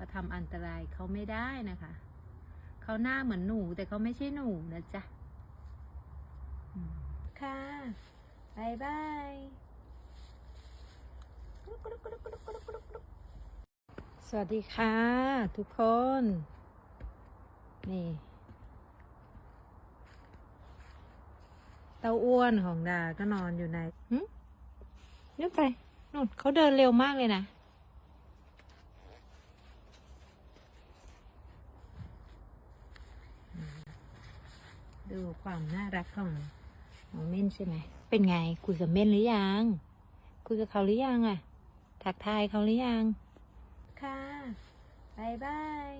เราทำอันตรายเขาไม่ได้นะคะ เขาหน้าเหมือนหนูแต่เขาไม่ใช่หนูนะจ๊ะอืมค่ะบายบายสวัสดีค่ะ ทุกคน นี่ เต้าอ้วนของดา ก็นอนอยู่ในหึนึกไปนู่นเขาเดินเร็วมากเลยนะ ดูความน่ารักของน้องเม่นใช่ไหม เป็นไง คุยกับเม่นหรือยัง คุยกับเขาหรือยังอะทักทายเขาหรือยัง ค่ะบายบาย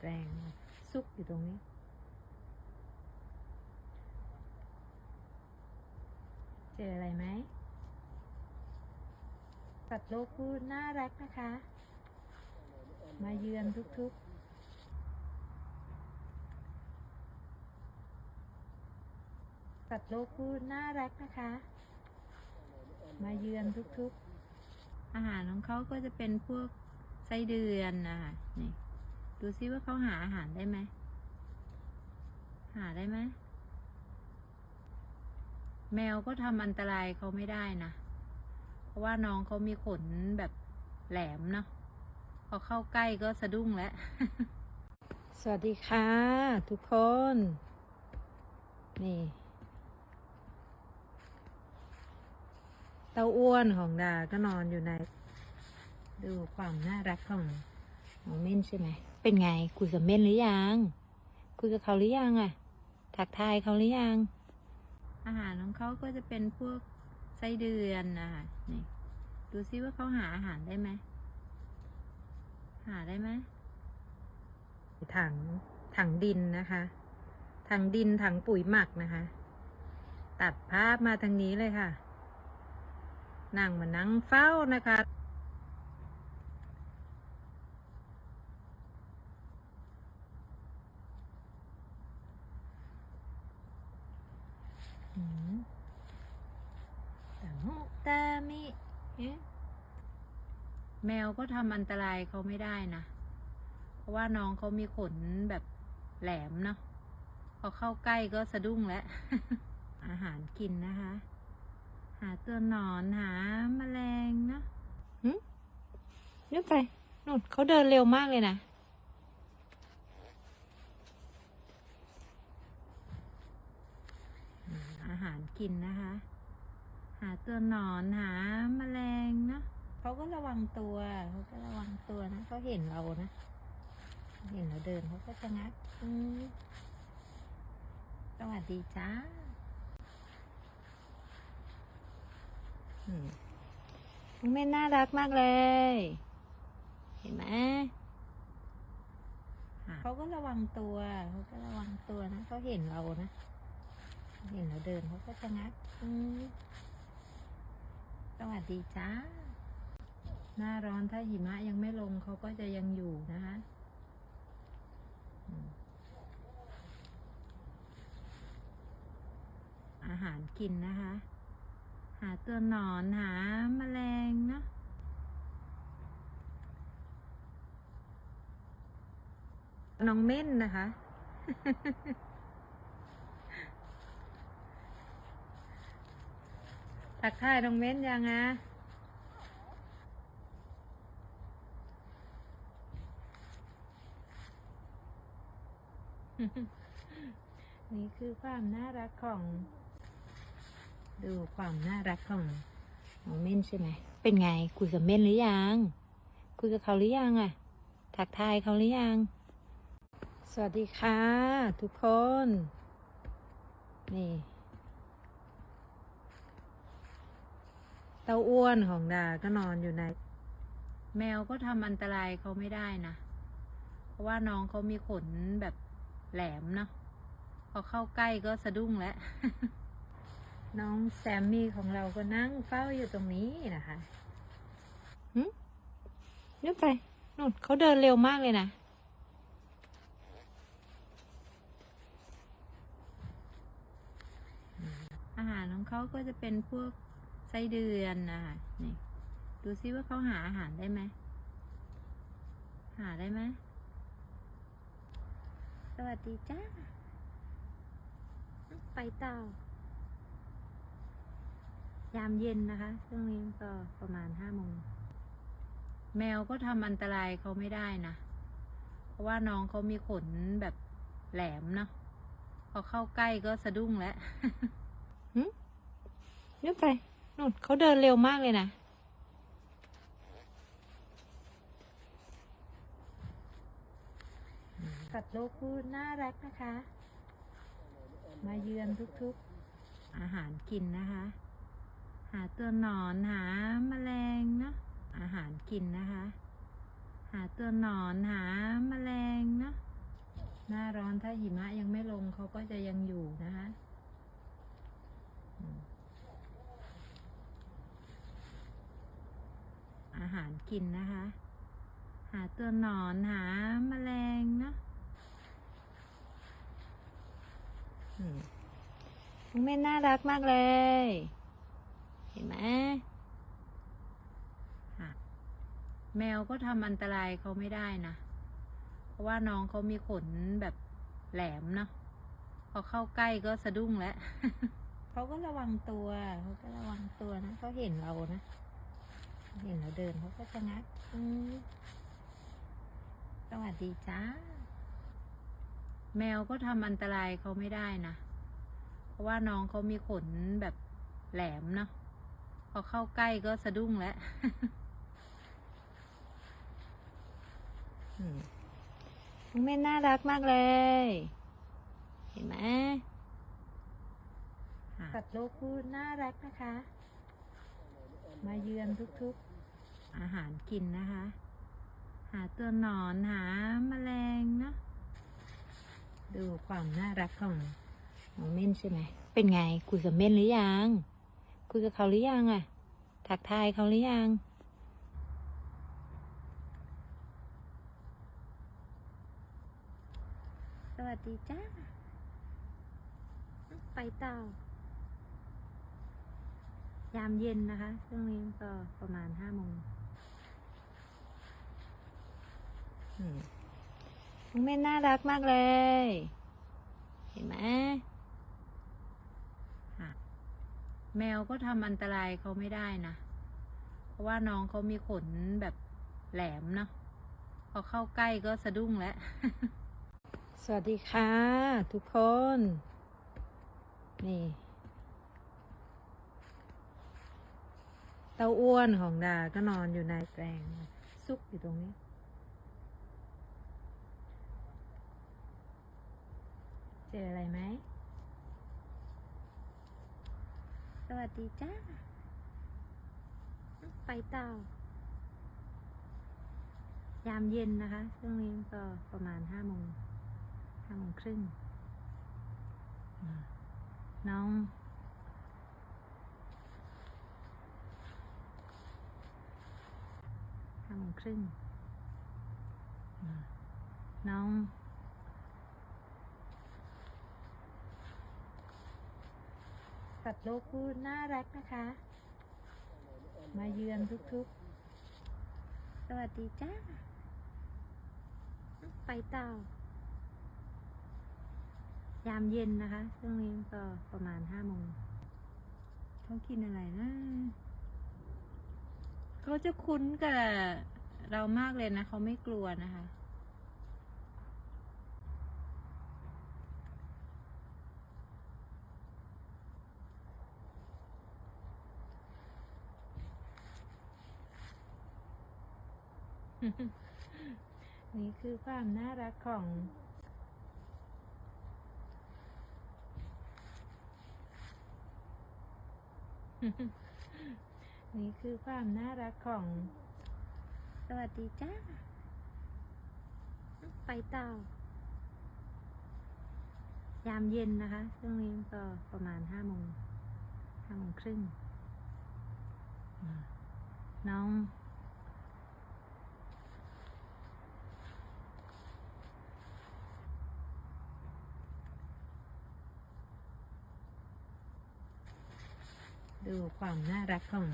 แรงซุกอยู่ตรงนี้ เจออะไรไหมสัตว์โลกพูดน่ารักนะคะ มาเยือนทุกๆ สัตว์โลกูน่ารักนะคะ มาเยือนทุกๆ อาหารของเขาก็จะเป็นพวกไส้เดือนนะคะนี่ดูซิว่าเขาหาอาหารได้ไหม หาได้ไหม แมวก็ทำอันตรายเขาไม่ได้นะ เพราะว่าน้องเขามีขนแบบแหลมเนาะ พอเข้าใกล้ก็สะดุ้งแล้ว สวัสดีค่ะ ทุกคน นี่ เต้าอ้วนของดา ก็นอนอยู่ใน ดูความน่ารักของของเม่นใช่ไหม เป็นไง คุยกับเม่นหรือยัง คุยกับเขาหรือยังอะทักทายเขาหรือยัง อาหารของเขาก็จะเป็นพวกไส้เดือนนะคะนี่ ดูซิว่าเขาหาอาหารได้ไหม หาได้ไหม ถัง ถังดินนะคะ ถังดินถังปุ๋ยหมักนะคะ ตัดภาพมาทางนี้เลยค่ะ นั่งมานั่งเฝ้านะคะตามุตามิแมวก็ทำอันตรายเขาไม่ได้นะ เพราะว่าน้องเขามีขนแบบแหลมเนาะ พอเข้าใกล้ก็สะดุ้งแล้ว อาหารกินนะคะ หาตัวหนอนหาแมลงเนาะหึนึกไปนู่นเขาเดินเร็วมากเลยนะอาหารกินนะคะ หาตัวหนอนหาแมลงเนาะเขาก็ระวังตัวเขาก็ระวังตัวนะเขาเห็นเรานะเห็นเราเดินเขาก็จะงักอืมสวัสดีจ้าอืม น้องเม่นน่ารักมากเลย เห็นไหมเขาก็ระวังตัวเขาก็ระวังตัวนะเขาเห็นเรานะเห็นเราเดินเขาก็จะงักสวัสดีจ้า หน้าร้อนถ้าหิมะยังไม่ลงเขาก็จะยังอยู่นะคะอาหารกินนะคะ หาตัวหนอนหาแมลงเนาะน้องเม่นนะคะทักทายน้องเม้นยังอะนี่คือความน่ารักของ ดูความน่ารักของน้องเม่นใช่ไหม เป็นไง คุยกับเม่นหรือยัง คุยกับเขาหรือยังอะทักทายเขาหรือยัง สวัสดีค่ะ ทุกคน นี่เต้าอ้วนของดา ก็นอนอยู่ใน แมวก็ทำอันตรายเขาไม่ได้นะ เพราะว่าน้องเขามีขนแบบแหลมเนาะ พอเข้าใกล้ก็สะดุ้งแล้ว น้องแซมมี่ของเราก็นั่งเฝ้าอยู่ตรงนี้นะคะหึนึกไปนู่นเขาเดินเร็วมากเลยนะ อาหารของเขาก็จะเป็นพวกไส้เดือนนะคะนี่ดูซิว่าเขาหาอาหารได้ไหม หาได้ไหม สวัสดีจ้า ไปเต่า ยามเย็นนะคะช่วงนี้ก็ประมาณห้าโมง แมวก็ทำอันตรายเขาไม่ได้นะ เพราะว่าน้องเขามีขนแบบแหลมเนาะ พอเข้าใกล้ก็สะดุ้งแล้วหึนึกไปนู่นเขาเดินเร็วมากเลยนะสัตว์โลกพูดน่ารักนะคะ มาเยือนทุกๆ อาหารกินนะคะ หาตัวหนอนหาแมลงเนาะอาหารกินนะคะ หาตัวหนอนหาแมลงเนาะหน้าร้อนถ้าหิมะยังไม่ลงเขาก็จะยังอยู่นะคะอาหารกินนะคะ หาตัวหนอนหาแมลงเนาะอืมน้องเม่น่ารักมากเลย เห็นไหมค่ะแมวก็ทำอันตรายเขาไม่ได้นะ เพราะว่าน้องเขามีขนแบบแหลมเนาะ พอเข้าใกล้ก็สะดุ้งแล้ว เขาก็ระวังตัวเขาก็ระวังตัวนะเขาเห็นเรานะ เห็นเราเดินเขาก็จะงักสวัสดีจ้า แมวก็ทำอันตรายเขาไม่ได้นะ เพราะว่าน้องเขามีขนแบบแหลมเนาะ พอเข้าใกล้ก็สะดุ้งแล้วอืมน้องเม่นน่ารักมากเลย เห็นไหมค่ะสัตว์โลกพูดน่ารักนะคะ มาเยือนทุกๆ อาหารกินนะคะ หาตัวหนอนหาแมลงเนาะดูความน่ารักของน้องเม่นใช่ไหม เป็นไงคุยกับเม่นหรือยัง คุยกับเขาหรือยังอะทักทายเขาหรือยังสวัสดีจ้า ไปเต่ายามเย็นนะคะช่วงนี้ก็ประมาณห้าโมงอืมน้องเม่นน่ารักมากเลย เห็นไหมค่ะ แมวก็ทำอันตรายเขาไม่ได้นะ เพราะว่าน้องเขามีขนแบบแหลมเนาะ พอเข้าใกล้ก็สะดุ้งแล้ว สวัสดีค่ะ ทุกคน นี่ เต้าอ้วนของดา ก็นอนอยู่ในแปลง ซุกอยู่ตรงนี้ เจออะไรไหม ส วัสดีจ้า ไปเต่า ยามเย็นนะคะช่วงนี้ก็ประมาณห้าโมงห้าโมงครึ่ง น้อง ห้าโมงครึ่ง น้อง สัตว์โลกพูน่ารักนะคะ มาเยือนทุกๆ สวัสดีจ้า ไปเต่ายามเย็นนะคะช่วงนี้ก็ประมาณห้าโมงเขากินอะไรนะเขาจะคุ้นกับเรามากเลยนะเขาไม่กลัวนะคะ นี่คือความน่ารักของ นี่คือความน่ารักของ สวัสดีจ้า ไปเต่ายามเย็นนะคะช่วงนี้ก็ประมาณห้าโมงห้าโมงครึ่งน้อง ดูความน่ารักของ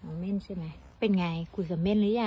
ของเม่นใช่ไหม เป็นไงคุยกับเม่นหรือยัง